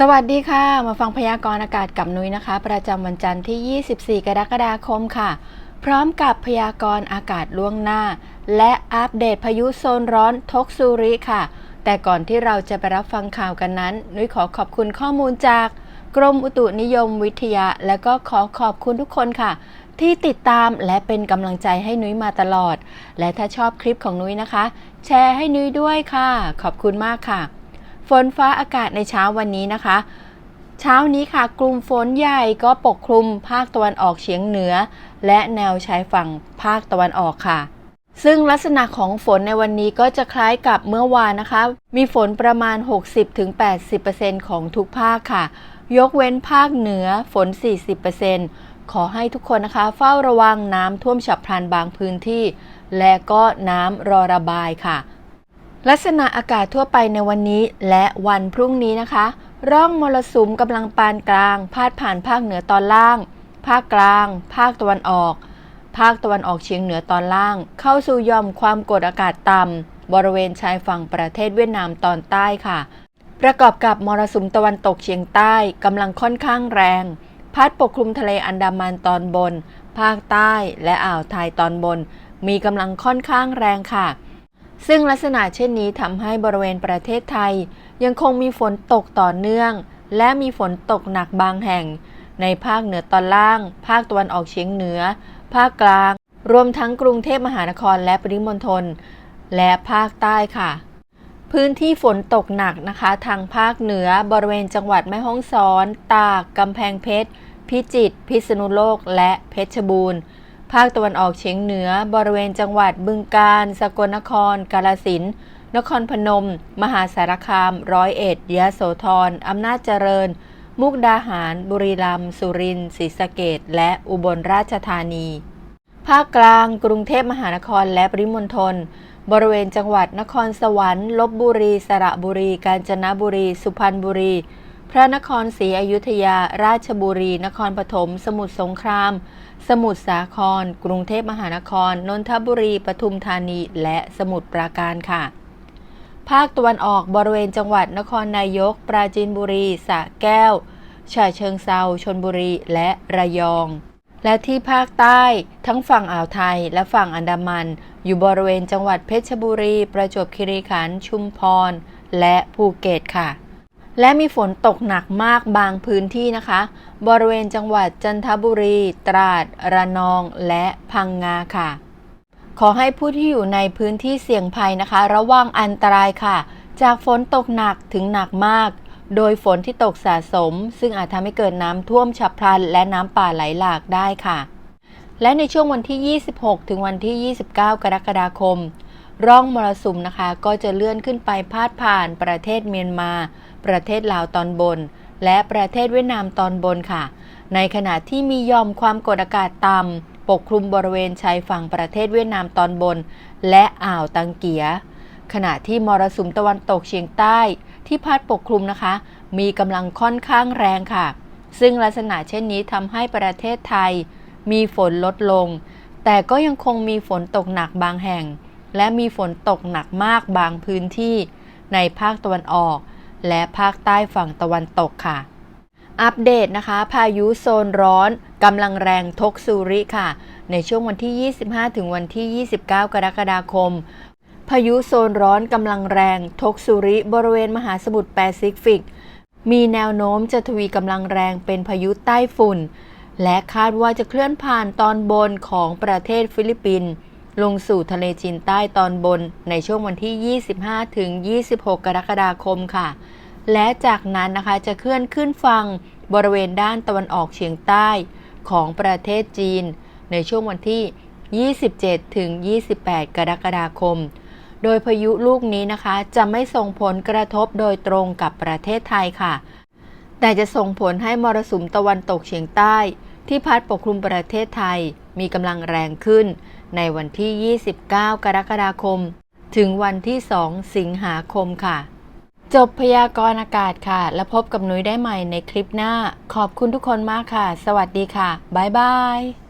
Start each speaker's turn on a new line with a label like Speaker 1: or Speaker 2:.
Speaker 1: สวัสดีค่ะ มาฟังพยากรณ์อากาศกับนุ้ยนะคะ ประจำวันจันทร์ที่ 24 กรกฎาคมค่ะ พร้อมกับพยากรณ์อากาศล่วงหน้า และอัปเดตพายุโซนร้อนทกซูริค่ะ แต่ก่อนที่เราจะไปรับฟังข่าวกันนั้น นุ้ยขอขอบคุณข้อมูลจาก กรมอุตุนิยมวิทยา และก็ขอขอบคุณทุกคนค่ะ ที่ติดตามและเป็นกำลังใจให้นุ้ยมาตลอด และถ้าชอบคลิปของนุ้ยนะคะ แชร์ให้นุ้ยด้วยค่ะ ขอบคุณมากค่ะ ฝนฟ้าอากาศในเช้าวันนี้นะคะ เช้านี้ค่ะ กลุ่มฝนใหญ่ก็ปกคลุมภาคตะวันออกเฉียงเหนือ และแนวชายฝั่งภาคตะวันออกค่ะ ซึ่งลักษณะของฝนในวันนี้ก็จะคล้ายกับเมื่อวานนะคะ มีฝนประมาณ 60-80%ของทุกภาคค่ะ ยกเว้นภาคเหนือฝน 40%ขอให้ทุกคนนะคะ เฝ้าระวังน้ำท่วมฉับพลันบางพื้นที่ และก็น้ำรอระบายค่ะ ลักษณะอากาศทั่วไปในวันนี้และวันพรุ่งนี้นะคะ ร่องมรสุมกำลังปานกลาง พาดผ่านภาคเหนือตอนล่าง ภาคกลาง ภาคตะวันออก ภาคตะวันออกเฉียงเหนือตอนล่าง เข้าสู่ย่อมความกดอากาศต่ำบริเวณชายฝั่งประเทศเวียดนามตอนใต้ค่ะ ประกอบกับมรสุมตะวันตกเฉียงใต้กำลังค่อนข้างแรง พัดปกคลุมทะเลอันดามันตอนบน ภาคใต้และอ่าวไทยตอนบน มีกำลังค่อนข้างแรงค่ะ ซึ่งลักษณะเช่นนี้ทำให้บริเวณประเทศไทย ยังคงมีฝนตกต่อเนื่อง และมีฝนตกหนักบางแห่ง ในภาคเหนือตอนล่าง ภาคตะวันออกเฉียงเหนือ ภาคกลาง รวมทั้งกรุงเทพมหานครและปริมณฑลและภาคใต้ค่ะ พื้นที่ฝนตกหนักนะคะ ทางภาคเหนือบริเวณจังหวัดแม่ฮ่องสอน ตาก กำแพงเพชร พิจิตร พิษณุโลก และเพชรบูรณ์ ภาคตะวันออกเฉียงเหนือ บริเวณจังหวัดบึงกาฬ สกลนคร กาฬสินธุ์ นครพนม มหาสารคาม ร้อยเอ็ด ยะโสธร อำนาจเจริญ มุกดาหาร บุรีรัมย์ สุรินทร์ ศรีสะเกดและอุบลราชธานี ภาคกลาง กรุงเทพมหานคร และปริมณฑล บริเวณจังหวัดนครสวรรค์ ลบบุรี สระบุรี กาญจนบุรี สุพรรณบุรี พระนครศรีอยุธยา ราชบุรี นครปฐม สมุทรสงคราม สมุทรสาคร กรุงเทพมหานคร นนทบุรี ปทุมธานี และสมุทรปราการค่ะ ภาคตะวันออกบริเวณจังหวัดนครนายก ปราจีนบุรี สระแก้ว ฉะเชิงเซาชนบุรี และระยอง และที่ภาคใต้ ทั้งฝั่งอ่าวไทยและฝั่งอันดามัน อยู่บริเวณจังหวัดเพชรบุรี ประจวบคีรีขันธ์ ชุมพร และภูเก็ตค่ะ และมีฝนตกหนักมากบางพื้นที่นะคะ บริเวณจังหวัดจันทบุรี ตราด ระนอง และพังงาค่ะ ขอให้ผู้ที่อยู่ในพื้นที่เสี่ยงภัยนะคะ ระวังอันตรายค่ะ จากฝนตกหนักถึงหนักมาก โดยฝนที่ตกสะสม ซึ่งอาจทำให้เกิดน้ำท่วมฉับพลัน และน้ำป่าไหลหลากได้ค่ะ และในช่วงวันที่ 26 ถึงวันที่ 29 กรกฎาคม ร่องมรสุมนะคะก็จะเลื่อนขึ้นไปพาดผ่านประเทศเมียนมา ประเทศลาวตอนบน และประเทศเวียดนามตอนบนค่ะ ในขณะที่มียอมความกดอากาศต่ำปกคลุมบริเวณชายฝั่งประเทศเวียดนามตอนบน และอ่าวตังเกีย ขณะที่มรสุมตะวันตกเฉียงใต้ที่พัดปกคลุมนะคะ มีกำลังค่อนข้างแรงค่ะ ซึ่งลักษณะเช่นนี้ทำให้ประเทศไทย มีฝนลดลง แต่ก็ยังคงมีฝนตกหนักบางแห่ง และมีฝนตกหนักมากบางพื้นที่ในภาคตะวันออก และภาคใต้ฝั่งตะวันตกค่ะ อัปเดตนะคะ พายุโซนร้อนกำลังแรงทกซูริค่ะ ในช่วงวันที่ 25 ถึงวันที่ 29 กรกฎาคม พายุโซนร้อนกำลังแรงทกซูริบริเวณมหาสมุทรแปซิฟิก มีแนวโน้มจะทวีกำลังแรงเป็นพายุใต้ฝุ่น และคาดว่าจะเคลื่อนผ่านตอนบนของประเทศฟิลิปปินส์ ลงสู่ทะเลจีนใต้ตอนบนในช่วงวันที่ 25 ถึง 26 กรกฎาคมค่ะ และจากนั้นนะคะจะเคลื่อนขึ้นฝั่งบริเวณด้านตะวันออกเฉียงใต้ของประเทศจีน ในช่วงวันที่ 27 ถึง 28 กรกฎาคม โดยพายุลูกนี้นะคะ จะไม่ส่งผลกระทบโดยตรงกับประเทศไทยค่ะ แต่จะส่งผลให้มรสุมตะวันตกเฉียงใต้ ที่พัดปกคลุมประเทศไทยมีกำลังแรงขึ้น ในวันที่ 29 กรกฎาคม ถึงวันที่ 2 สิงหาคมค่ะ จบพยากรณ์อากาศค่ะ แล้วพบกับนุ้ยได้ใหม่ในคลิปหน้า ขอบคุณทุกคนมากค่ะ สวัสดีค่ะ บ๊ายบาย